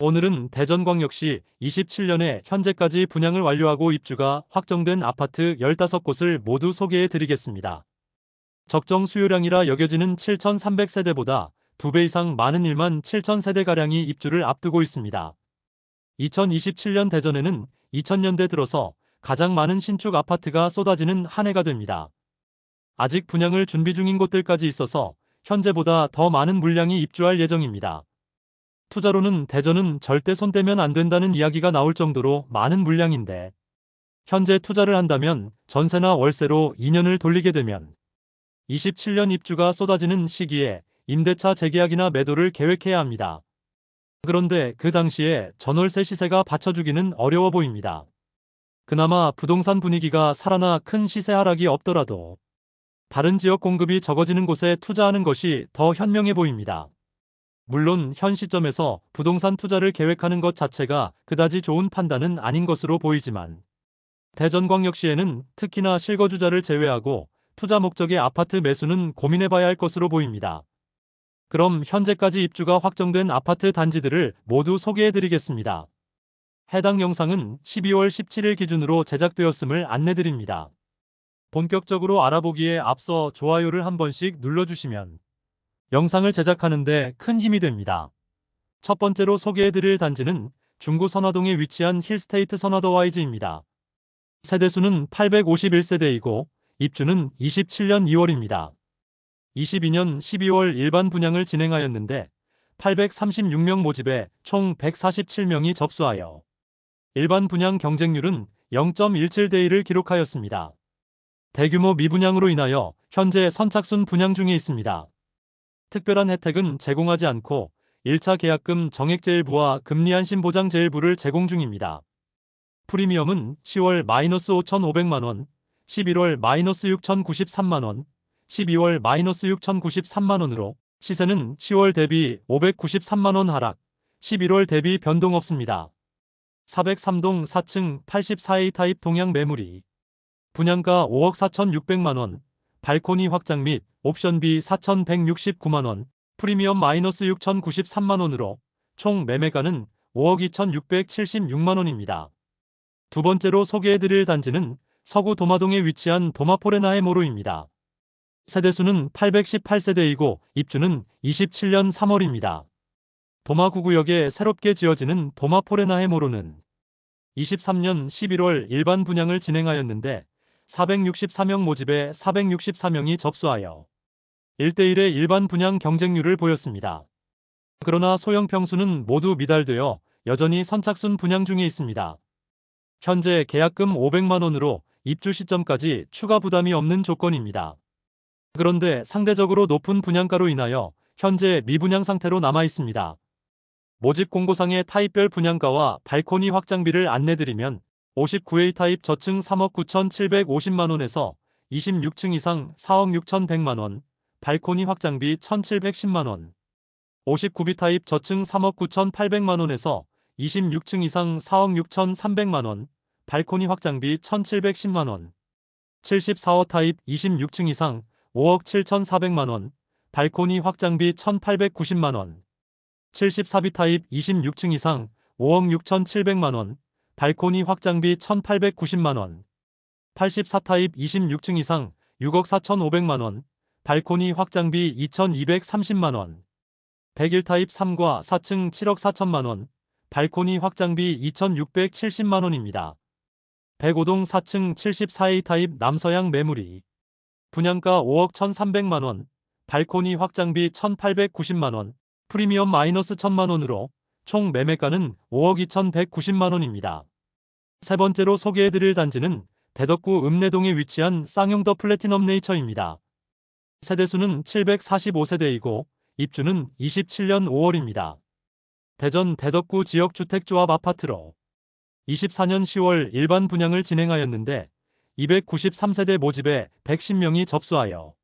오늘은 대전광역시 27년에 현재까지 분양을 완료하고 입주가 확정된 아파트 15곳을 모두 소개해 드리겠습니다. 적정 수요량이라 여겨지는 7,300세대보다 2배 이상 많은 1만 7,000세대가량이 입주를 앞두고 있습니다. 2027년 대전에는 2000년대 들어서 가장 많은 신축 아파트가 쏟아지는 한 해가 됩니다. 아직 분양을 준비 중인 곳들까지 있어서 현재보다 더 많은 물량이 입주할 예정입니다. 투자로는 대전은 절대 손대면 안 된다는 이야기가 나올 정도로 많은 물량인데 현재 투자를 한다면 전세나 월세로 2년을 돌리게 되면 27년 입주가 쏟아지는 시기에 임대차 재계약이나 매도를 계획해야 합니다. 그런데 그 당시에 전월세 시세가 받쳐주기는 어려워 보입니다. 그나마 부동산 분위기가 살아나 큰 시세 하락이 없더라도 다른 지역 공급이 적어지는 곳에 투자하는 것이 더 현명해 보입니다. 물론 현 시점에서 부동산 투자를 계획하는 것 자체가 그다지 좋은 판단은 아닌 것으로 보이지만 대전광역시에는 특히나 실거주자를 제외하고 투자 목적의 아파트 매수는 고민해봐야 할 것으로 보입니다. 그럼 현재까지 입주가 확정된 아파트 단지들을 모두 소개해드리겠습니다. 해당 영상은 12월 17일 기준으로 제작되었음을 안내드립니다. 본격적으로 알아보기에 앞서 좋아요를 한 번씩 눌러주시면 영상을 제작하는데 큰 힘이 됩니다. 첫 번째로 소개해드릴 단지는 중구 선화동에 위치한 힐스테이트 선화더 와이즈입니다. 세대수는 851세대이고 입주는 27년 2월입니다. 22년 12월 일반 분양을 진행하였는데 836명 모집에 총 147명이 접수하여 일반 분양 경쟁률은 0.17대 1을 기록하였습니다. 대규모 미분양으로 인하여 현재 선착순 분양 중에 있습니다. 특별한 혜택은 제공하지 않고 1차 계약금 정액제일부와 금리 안심 보장 제일부를 제공 중입니다. 프리미엄은 10월 마이너스 5,500만원, 11월 마이너스 6,093만원, 12월 마이너스 6,093만원으로 시세는 10월 대비 593만원 하락, 11월 대비 변동 없습니다. 403동 4층 84A 타입 동양 매물이 분양가 5억 4,600만원, 발코니 확장 및 옵션비 4,169만원, 프리미엄 마이너스 6,093만원으로 총 매매가는 5억 2,676만원입니다. 두 번째로 소개해드릴 단지는 서구 도마동에 위치한 도마포레나의 모로입니다. 세대수는 818세대이고 입주는 27년 3월입니다. 도마구구역에 새롭게 지어지는 도마포레나의 모로는 23년 11월 일반 분양을 진행하였는데 464명 모집에 464명이 접수하여 1대1의 일반 분양 경쟁률을 보였습니다. 그러나 소형 평수는 모두 미달되어 여전히 선착순 분양 중에 있습니다. 현재 계약금 500만원으로 입주 시점까지 추가 부담이 없는 조건입니다. 그런데 상대적으로 높은 분양가로 인하여 현재 미분양 상태로 남아 있습니다. 모집 공고상의 타입별 분양가와 발코니 확장비를 안내드리면 59A 타입 저층 3억 9,750만원에서 26층 이상 4억 6,100만원, 발코니 확장비 1,710만원, 59B 타입 저층 3억 9,800만원에서 26층 이상 4억 6,300만원, 발코니 확장비 1,710만원, 74호 타입 26층 이상 5억 7,400만원, 발코니 확장비 1,890만원, 74B 타입 26층 이상 5억 6,700만원, 발코니 확장비 1,890만원, 84타입 26층 이상 6억 4,500만원, 발코니 확장비 2,230만원, 101타입 3과 4층 7억 4천만원, 발코니 확장비 2,670만원입니다. 105동 4층 74A 타입 남서양 매물이 분양가 5억 1,300만원, 발코니 확장비 1,890만원, 프리미엄 마이너스 1,000만원으로 총 매매가는 5억 2,190만원입니다. 세 번째로 소개해드릴 단지는 대덕구 읍내동에 위치한 쌍용더 플래티넘 네이처입니다. 세대수는 745세대이고 입주는 27년 5월입니다. 대전 대덕구 지역주택조합 아파트로 24년 10월 일반 분양을 진행하였는데 293세대 모집에 110명이 접수하여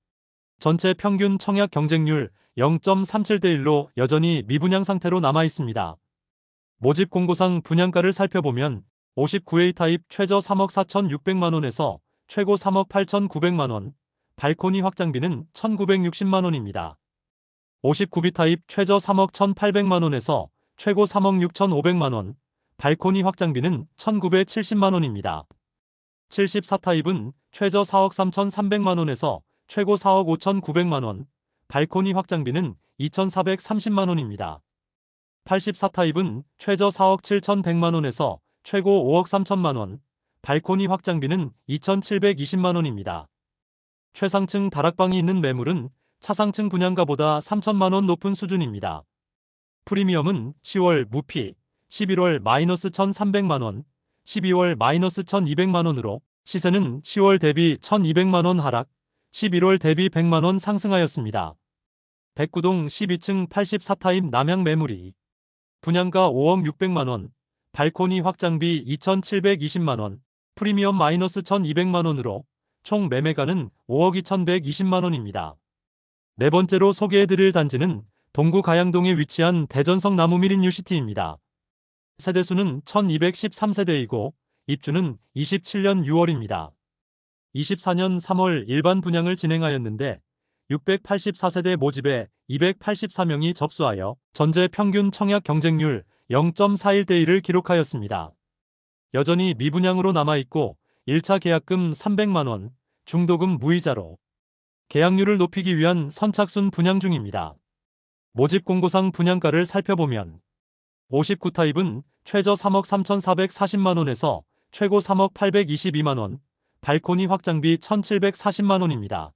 전체 평균 청약 경쟁률 0.37대 1로 여전히 미분양 상태로 남아 있습니다. 모집 공고상 분양가를 살펴보면 59A 타입 최저 3억 4,600만원에서 최고 3억 8,900만원, 발코니 확장비는 1,960만원입니다. 59B 타입 최저 3억 1,800만원에서 최고 3억 6,500만원, 발코니 확장비는 1,970만원입니다. 74타입은 최저 4억 3,300만원에서 최고 4억 5,900만원, 발코니 확장비는 2,430만원입니다. 84타입은 최저 4억 7,100만원에서 최고 5억 3천만원, 발코니 확장비는 2,720만원입니다. 최상층 다락방이 있는 매물은 차상층 분양가보다 3천만원 높은 수준입니다. 프리미엄은 10월 무피, 11월 마이너스 1,300만원, 12월 마이너스 1,200만원으로 시세는 10월 대비 1,200만원 하락, 11월 대비 100만원 상승하였습니다. 백구동 12층 84타입 남양 매물이 분양가 5억 600만원, 발코니 확장비 2,720만원, 프리미엄 마이너스 1,200만원으로 총 매매가는 5억 2,120만원입니다. 네 번째로 소개해드릴 단지는 동구 가양동에 위치한 대전성 나무미린 유시티입니다. 세대수는 1213세대이고 입주는 27년 6월입니다. 24년 3월 일반 분양을 진행하였는데 684세대 모집에 284명이 접수하여 전체 평균 청약 경쟁률 0.41대 1을 기록하였습니다. 여전히 미분양으로 남아있고 1차 계약금 300만원, 중도금 무이자로 계약률을 높이기 위한 선착순 분양 중입니다. 모집 공고상 분양가를 살펴보면 59타입은 최저 3억 3,440만원에서 최고 3억 822만원, 발코니 확장비 1,740만원입니다.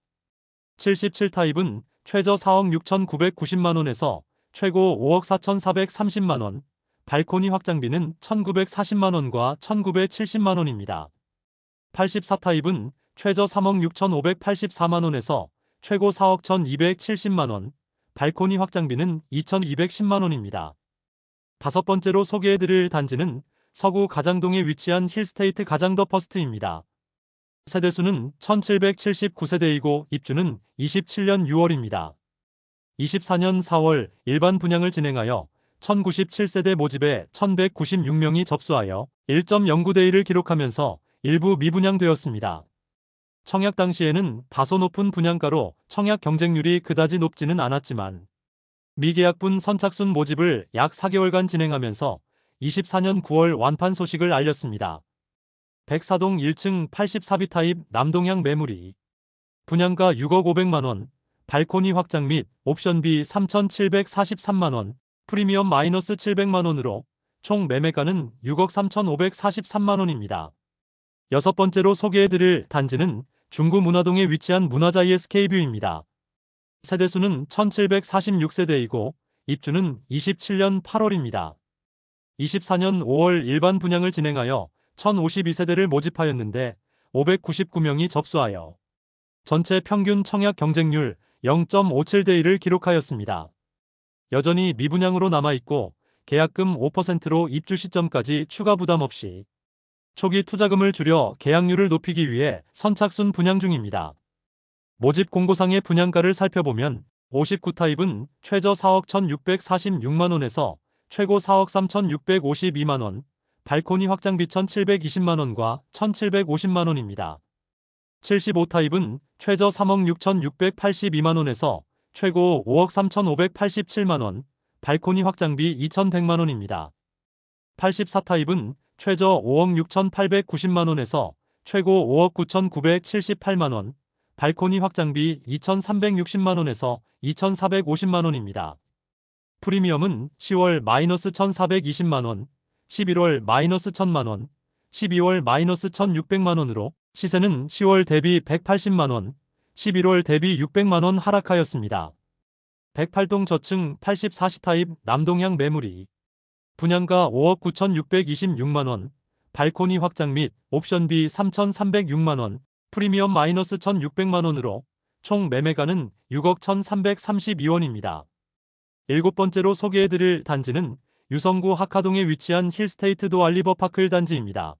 77타입은 최저 4억 6,990만원에서 최고 5억 4,430만원, 발코니 확장비는 1,940만원과 1,970만원입니다. 84타입은 최저 3억 6,584만원에서 최고 4억 1,270만원, 발코니 확장비는 2,210만원입니다. 다섯 번째로 소개해드릴 단지는 서구 가장동에 위치한 힐스테이트 가장더 퍼스트입니다. 세대수는 1779세대이고 입주는 27년 6월입니다. 24년 4월 일반 분양을 진행하여 1097세대 모집에 1196명이 접수하여 1.09대 1을 기록하면서 일부 미분양되었습니다. 청약 당시에는 다소 높은 분양가로 청약 경쟁률이 그다지 높지는 않았지만 미계약분 선착순 모집을 약 4개월간 진행하면서 24년 9월 완판 소식을 알렸습니다. 백사동 1층 84비 타입 남동향 매물이 분양가 6억 500만원, 발코니 확장 및 옵션비 3,743만원, 프리미엄 마이너스 700만원으로 총 매매가는 6억 3,543만원입니다. 여섯 번째로 소개해드릴 단지는 중구 문화동에 위치한 문화자이 SK뷰입니다. 세대수는 1746세대이고 입주는 27년 8월입니다. 24년 5월 일반 분양을 진행하여 1052세대를 모집하였는데 599명이 접수하여 전체 평균 청약 경쟁률 0.57대 1을 기록하였습니다. 여전히 미분양으로 남아있고 계약금 5%로 입주 시점까지 추가 부담 없이 초기 투자금을 줄여 계약률을 높이기 위해 선착순 분양 중입니다. 모집 공고상의 분양가를 살펴보면 59타입은 최저 4억 1646만원에서 최고 4억 3652만원, 발코니 확장비 1720만원과 1750만원입니다. 75타입은 최저 3억 6682만원에서 최고 5억 3587만원, 발코니 확장비 2100만원입니다. 84타입은 최저 5억 6890만원에서 최고 5억 9978만원, 발코니 확장비 2360만원에서 2450만원입니다. 프리미엄은 10월 마이너스 1420만원, 11월 마이너스 1000만원, 12월 마이너스 1600만원으로 시세는 10월 대비 180만원, 11월 대비 600만원 하락하였습니다. 108동 저층 84시 타입 남동향 매물이 분양가 5억 9626만원, 발코니 확장 및 옵션비 3306만원, 프리미엄 마이너스 1600만원으로 총 매매가는 6억 1332원입니다. 일곱 번째로 소개해드릴 단지는 유성구 하카동에 위치한 힐스테이트 도 알리버파크 단지입니다.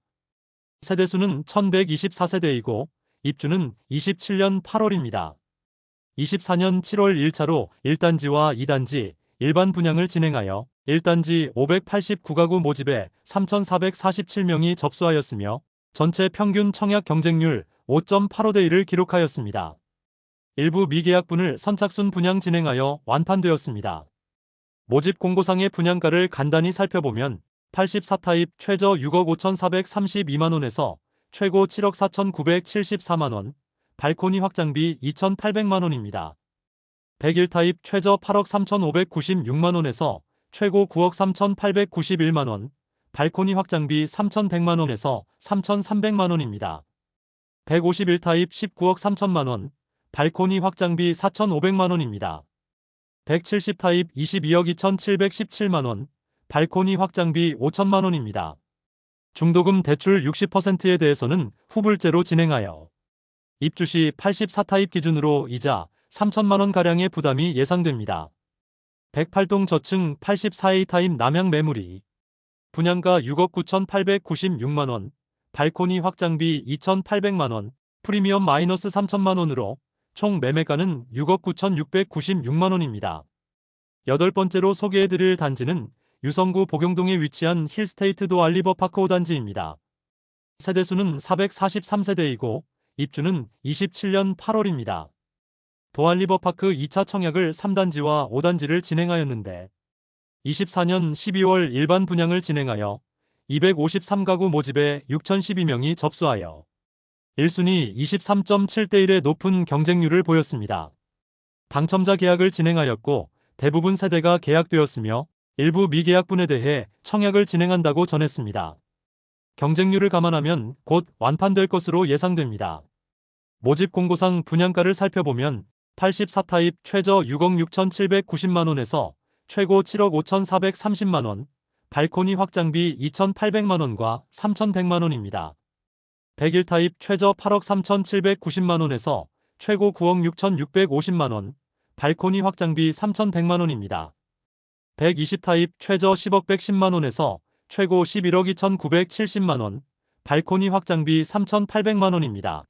세대수는 1124세대이고 입주는 27년 8월입니다. 24년 7월 1차로 1단지와 2단지 일반 분양을 진행하여 1단지 589가구 모집에 3,447명이 접수하였으며 전체 평균 청약 경쟁률 5.85대 1을 기록하였습니다. 일부 미계약분을 선착순 분양 진행하여 완판되었습니다. 모집 공고상의 분양가를 간단히 살펴보면 84타입 최저 6억 5,432만원에서 최고 7억 4,974만원, 발코니 확장비 2,800만원입니다. 101타입 최저 8억 3,596만원에서 최고 9억 3,891만원, 발코니 확장비 3,100만원에서 3,300만원입니다. 151타입 19억 3천만원, 발코니 확장비 4,500만원입니다. 170타입 22억 2,717만원, 발코니 확장비 5천만원입니다. 중도금 대출 60%에 대해서는 후불제로 진행하여 입주 시 84타입 기준으로 이자 3천만원가량의 부담이 예상됩니다. 108동 저층 84A 타입 남향 매물이 분양가 6억 9,896만원, 발코니 확장비 2,800만원, 프리미엄 마이너스 3천만원으로 총 매매가는 6억 9,696만원입니다. 여덟 번째로 소개해드릴 단지는 유성구 복용동에 위치한 힐스테이트 도 알리버 파크 5단지입니다. 세대수는 443세대이고 입주는 27년 8월입니다. 도알리버파크 2차 청약을 3단지와 5단지를 진행하였는데 24년 12월 일반 분양을 진행하여 253가구 모집에 6,012명이 접수하여 1순위 23.7대1의 높은 경쟁률을 보였습니다. 당첨자 계약을 진행하였고 대부분 세대가 계약되었으며 일부 미계약분에 대해 청약을 진행한다고 전했습니다. 경쟁률을 감안하면 곧 완판될 것으로 예상됩니다. 모집 공고상 분양가를 살펴보면 84타입 최저 6억 6,790만원에서 최고 7억 5,430만원, 발코니 확장비 2,800만원과 3,100만원입니다. 101타입 최저 8억 3,790만원에서 최고 9억 6,650만원, 발코니 확장비 3,100만원입니다. 120 타입 최저 10억 110만원에서 최고 11억 2,970만원, 발코니 확장비 3,800만원입니다.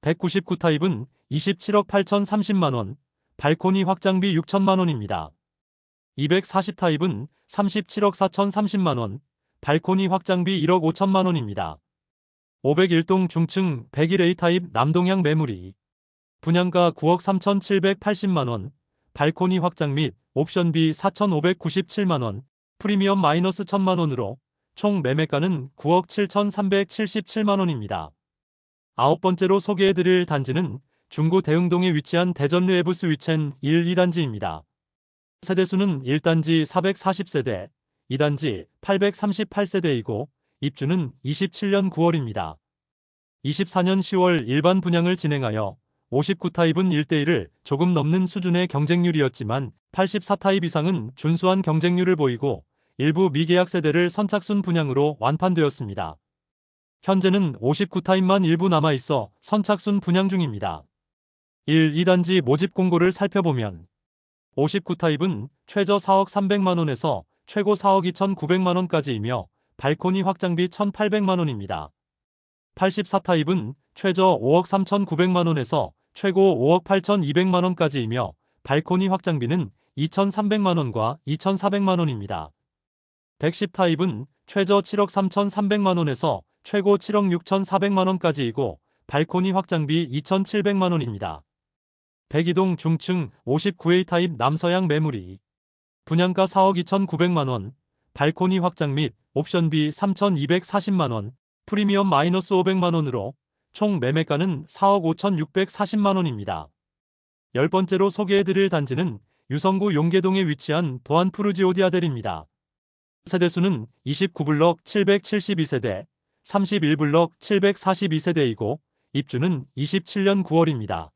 199 타입은 27억 8,030만원, 발코니 확장비 6천만원입니다. 240 타입은 37억 4,030만원, 발코니 확장비 1억 5천만원입니다. 501동 중층 101A 타입 남동향 매물이 분양가 9억 3,780만원, 발코니 확장 및 옵션비 4,597만원, 프리미엄 마이너스 1천만원으로 총 매매가는 9억 7,377만원입니다. 아홉 번째로 소개해드릴 단지는 중구 대흥동에 위치한 대전 르 에브스 위첸 1, 2단지입니다. 세대수는 1단지 440세대, 2단지 838세대이고 입주는 27년 9월입니다. 24년 10월 일반 분양을 진행하여 59타입은 1대1을 조금 넘는 수준의 경쟁률이었지만 84타입 이상은 준수한 경쟁률을 보이고 일부 미계약 세대를 선착순 분양으로 완판되었습니다. 현재는 59타입만 일부 남아있어 선착순 분양 중입니다. 1, 2단지 모집 공고를 살펴보면 59타입은 최저 4억 300만원에서 최고 4억 2,900만원까지이며 발코니 확장비 1,800만원입니다. 84타입은 최저 5억 3,900만원에서 최고 5억 8,200만원까지이며 발코니 확장비는 2,300만원과 2,400만원입니다. 110타입은 최저 7억 3,300만원에서 최고 7억 6,400만원까지이고 발코니 확장비 2,700만원입니다. 102동 중층 59A 타입 남서양 매물이 분양가 4억 2,900만원, 발코니 확장 및 옵션비 3,240만원, 프리미엄 마이너스 500만원으로 총 매매가는 4억 5,640만원입니다. 열 번째로 소개해드릴 단지는 유성구 용계동에 위치한 도안 푸르지오디아델입니다. 세대수는 29블럭 772세대, 31블럭 742세대이고 입주는 27년 9월입니다.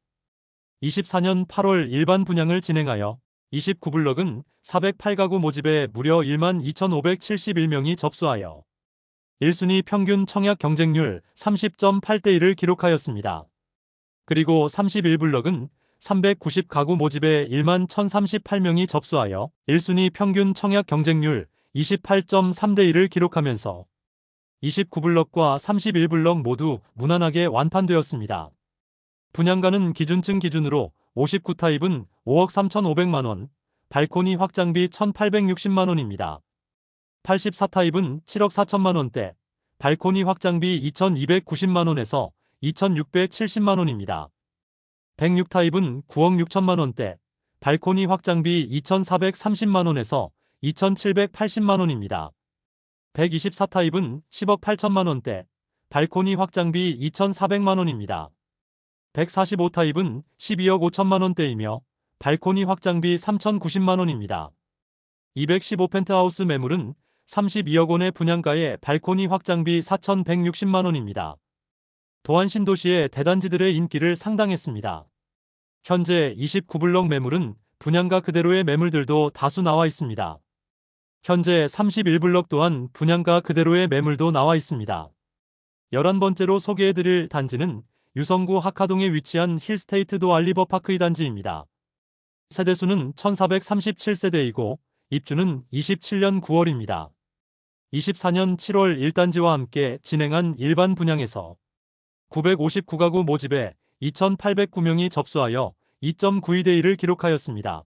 24년 8월 일반 분양을 진행하여 29블럭은 408가구 모집에 무려 1만 2,571명이 접수하여 1순위 평균 청약 경쟁률 30.8대 1을 기록하였습니다. 그리고 31블럭은 390가구 모집에 1만 1,038명이 접수하여 1순위 평균 청약 경쟁률 28.3대 1을 기록하면서 29블럭과 31블럭 모두 무난하게 완판되었습니다. 분양가는 기준층 기준으로 59타입은 5억 3,500만원, 발코니 확장비 1,860만원입니다. 84타입은 7억 4천만원대, 발코니 확장비 2,290만원에서 2,670만원입니다. 106타입은 9억 6천만원대, 발코니 확장비 2,430만원에서 2,780만원입니다. 124타입은 10억 8천만원대, 발코니 확장비 2,400만원입니다. 145타입은 12억 5천만원대이며 발코니 확장비 3,090만원입니다. 215 펜트하우스 매물은 32억 원의 분양가에 발코니 확장비 4,160만원입니다. 도안 신도시의 대단지들의 인기를 상당했습니다. 현재 29블럭 매물은 분양가 그대로의 매물들도 다수 나와 있습니다. 현재 31블럭 또한 분양가 그대로의 매물도 나와 있습니다. 11번째로 소개해드릴 단지는 유성구 하카동에 위치한 힐스테이트 도 알리버 파크 이 단지입니다. 세대수는 1437세대이고 입주는 27년 9월입니다. 24년 7월 1단지와 함께 진행한 일반 분양에서 959가구 모집에 2,809명이 접수하여 2.92대 1을 기록하였습니다.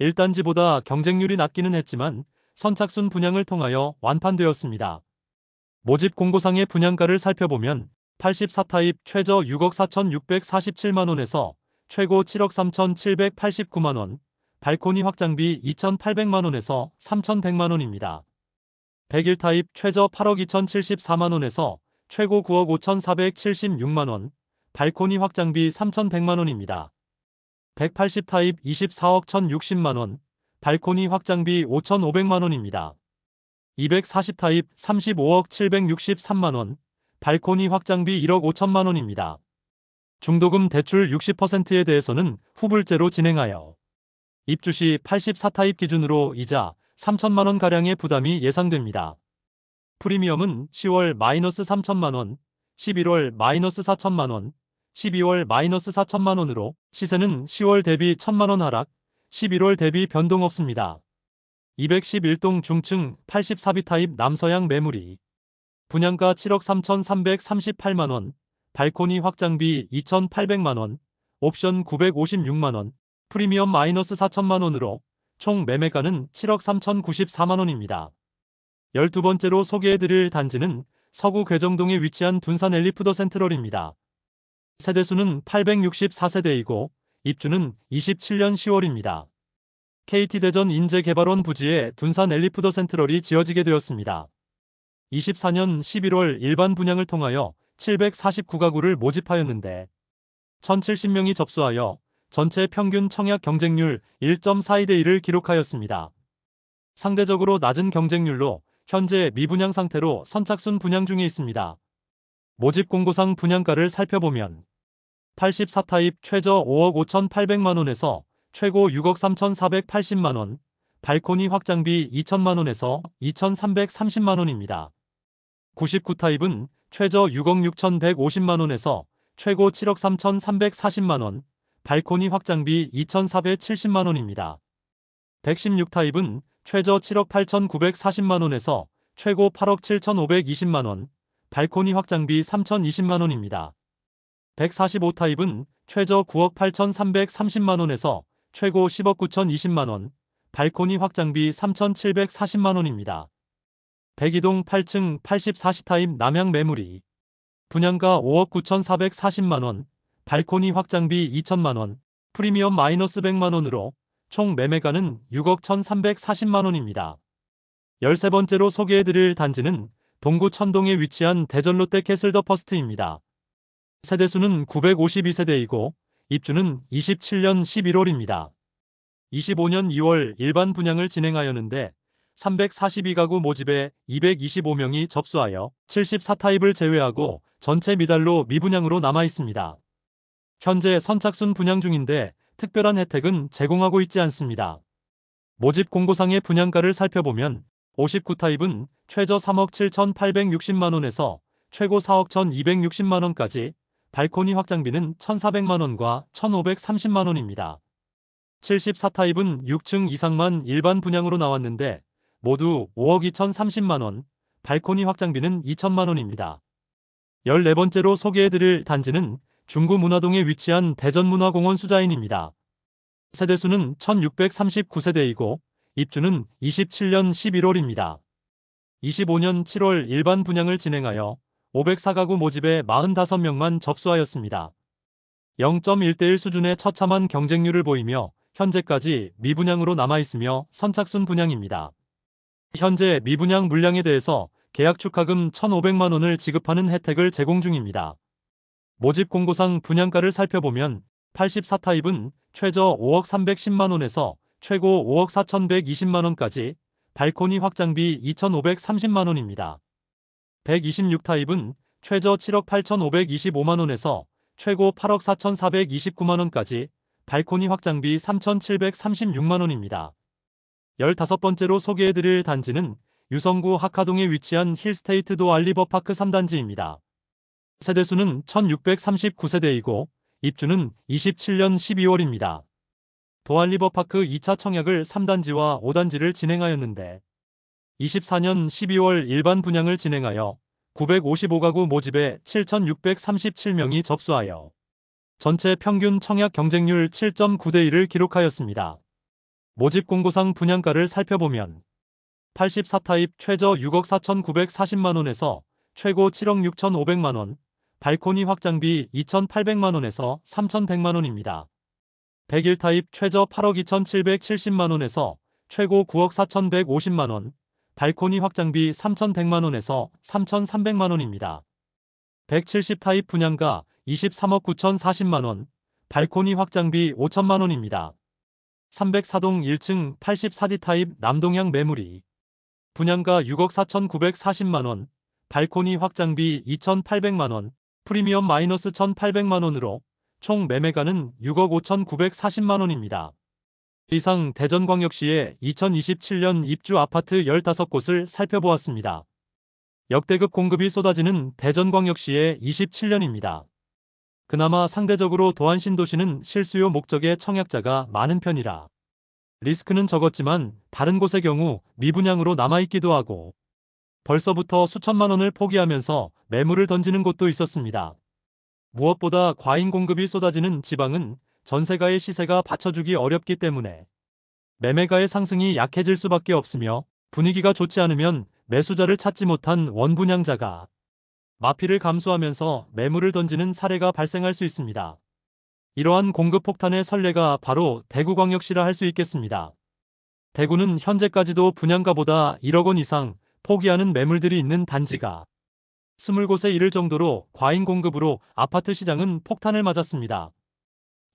1단지보다 경쟁률이 낮기는 했지만 선착순 분양을 통하여 완판되었습니다. 모집 공고상의 분양가를 살펴보면 84타입 최저 6억 4,647만원에서 최고 7억 3,789만원, 발코니 확장비 2,800만원에서 3,100만원입니다. 101 타입 최저 8억 2,074만원에서 최고 9억 5,476만원, 발코니 확장비 3,100만원입니다. 180 타입 24억 1,060만원, 발코니 확장비 5,500만원입니다. 240 타입 35억 763만원, 발코니 확장비 1억 5천만 원입니다. 중도금 대출 60%에 대해서는 후불제로 진행하여 입주 시 84타입 기준으로 이자 3천만 원가량의 부담이 예상됩니다. 프리미엄은 10월 마이너스 3천만 원, 11월 마이너스 4천만 원, 12월 마이너스 4천만 원으로 시세는 10월 대비 1천만 원 하락, 11월 대비 변동 없습니다. 211동 중층 84비 타입 남서양 매물이 분양가 7억 3,338만원, 발코니 확장비 2,800만원, 옵션 956만원, 프리미엄 마이너스 4천만원으로 총 매매가는 7억 3,094만원입니다. 12번째로 소개해드릴 단지는 서구 괴정동에 위치한 둔산 엘리푸더 센트럴입니다. 세대수는 864세대이고 입주는 27년 10월입니다. KT대전 인재개발원 부지에 둔산 엘리푸더 센트럴이 지어지게 되었습니다. 24년 11월 일반 분양을 통하여 749가구를 모집하였는데 1070명이 접수하여 전체 평균 청약 경쟁률 1.42대 1을 기록하였습니다. 상대적으로 낮은 경쟁률로 현재 미분양 상태로 선착순 분양 중에 있습니다. 모집 공고상 분양가를 살펴보면 84타입 최저 5억 5,800만원에서 최고 6억 3,480만원, 발코니 확장비 2천만원에서 2,330만원입니다. 99타입은 최저 6억 6,150만원에서 최고 7억 3,340만원, 발코니 확장비 2,470만원입니다. 116타입은 최저 7억 8,940만원에서 최고 8억 7,520만원, 발코니 확장비 3,020만원입니다. 145타입은 최저 9억 8,330만원에서 최고 10억 9,020만원, 발코니 확장비 3,740만원입니다. 102동 8층 84시 타입 남양 매물이 분양가 5억 9,440만원, 발코니 확장비 2천만원, 프리미엄 마이너스 100만원으로 총 매매가는 6억 1,340만원입니다. 13번째로 소개해드릴 단지는 동구 천동에 위치한 대전 롯데 캐슬 더 퍼스트입니다. 세대수는 952세대이고 입주는 27년 11월입니다. 25년 2월 일반 분양을 진행하였는데 342가구 모집에 225명이 접수하여 74타입을 제외하고 전체 미달로 미분양으로 남아 있습니다. 현재 선착순 분양 중인데 특별한 혜택은 제공하고 있지 않습니다. 모집 공고상의 분양가를 살펴보면 59타입은 최저 3억 7,860만원에서 최고 4억 1,260만원까지 발코니 확장비는 1,400만원과 1,530만원입니다. 74타입은 6층 이상만 일반 분양으로 나왔는데 모두 5억 2,030만원, 발코니 확장비는 2천만원입니다. 14번째로 소개해드릴 단지는 중구 문화동에 위치한 대전문화공원 수자인입니다. 세대수는 1639세대이고 입주는 27년 11월입니다. 25년 7월 일반 분양을 진행하여 504가구 모집에 45명만 접수하였습니다. 0.1대1 수준의 처참한 경쟁률을 보이며 현재까지 미분양으로 남아있으며 선착순 분양입니다. 현재 미분양 물량에 대해서 계약 축하금 1,500만 원을 지급하는 혜택을 제공 중입니다. 모집 공고상 분양가를 살펴보면 84타입은 최저 5억 310만 원에서 최고 5억 4,120만 원까지 발코니 확장비 2,530만 원입니다. 126타입은 최저 7억 8,525만 원에서 최고 8억 4,429만 원까지 발코니 확장비 3,736만 원입니다. 15번째로 소개해드릴 단지는 유성구 하카동에 위치한 힐스테이트 도 알리버파크 3단지입니다. 세대수는 1639세대이고 입주는 27년 12월입니다. 도알리버파크 2차 청약을 3단지와 5단지를 진행하였는데 24년 12월 일반 분양을 진행하여 955가구 모집에 7,637명이 접수하여 전체 평균 청약 경쟁률 7.9대 1을 기록하였습니다. 모집 공고상 분양가를 살펴보면 84타입 최저 6억 4,940만 원에서 최고 7억 6,500만 원, 발코니 확장비 2,800만 원에서 3,100만 원입니다. 101타입 최저 8억 2,770만 원에서 최고 9억 4,150만 원, 발코니 확장비 3,100만 원에서 3,300만 원입니다. 170타입 분양가 23억 9,040만 원, 발코니 확장비 5천만 원입니다. 304동 1층 84D 타입 남동향 매물이 분양가 6억 4,940만 원, 발코니 확장비 2,800만 원, 프리미엄 마이너스 1,800만 원으로 총 매매가는 6억 5,940만 원입니다. 이상 대전광역시의 2027년 입주 아파트 15곳을 살펴보았습니다. 역대급 공급이 쏟아지는 대전광역시의 27년입니다. 그나마 상대적으로 도안 신도시는 실수요 목적의 청약자가 많은 편이라 리스크는 적었지만 다른 곳의 경우 미분양으로 남아있기도 하고 벌써부터 수천만 원을 포기하면서 매물을 던지는 곳도 있었습니다. 무엇보다 과잉 공급이 쏟아지는 지방은 전세가의 시세가 받쳐주기 어렵기 때문에 매매가의 상승이 약해질 수밖에 없으며 분위기가 좋지 않으면 매수자를 찾지 못한 원분양자가 마피를 감수하면서 매물을 던지는 사례가 발생할 수 있습니다. 이러한 공급 폭탄의 선례가 바로 대구광역시라 할 수 있겠습니다. 대구는 현재까지도 분양가보다 1억 원 이상 포기하는 매물들이 있는 단지가 20곳에 이를 정도로 과잉 공급으로 아파트 시장은 폭탄을 맞았습니다.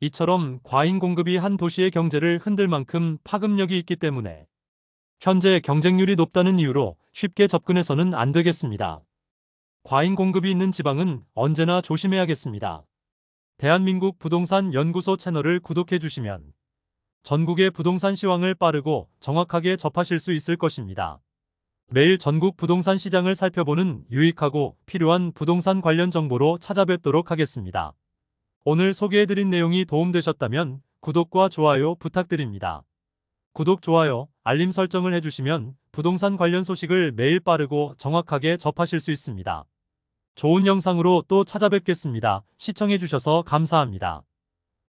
이처럼 과잉 공급이 한 도시의 경제를 흔들 만큼 파급력이 있기 때문에 현재 경쟁률이 높다는 이유로 쉽게 접근해서는 안 되겠습니다. 과잉 공급이 있는 지방은 언제나 조심해야겠습니다. 대한민국 부동산 연구소 채널을 구독해 주시면 전국의 부동산 시황을 빠르고 정확하게 접하실 수 있을 것입니다. 매일 전국 부동산 시장을 살펴보는 유익하고 필요한 부동산 관련 정보로 찾아뵙도록 하겠습니다. 오늘 소개해드린 내용이 도움되셨다면 구독과 좋아요 부탁드립니다. 구독, 좋아요, 알림 설정을 해주시면 부동산 관련 소식을 매일 빠르고 정확하게 접하실 수 있습니다. 좋은 영상으로 또 찾아뵙겠습니다. 시청해주셔서 감사합니다.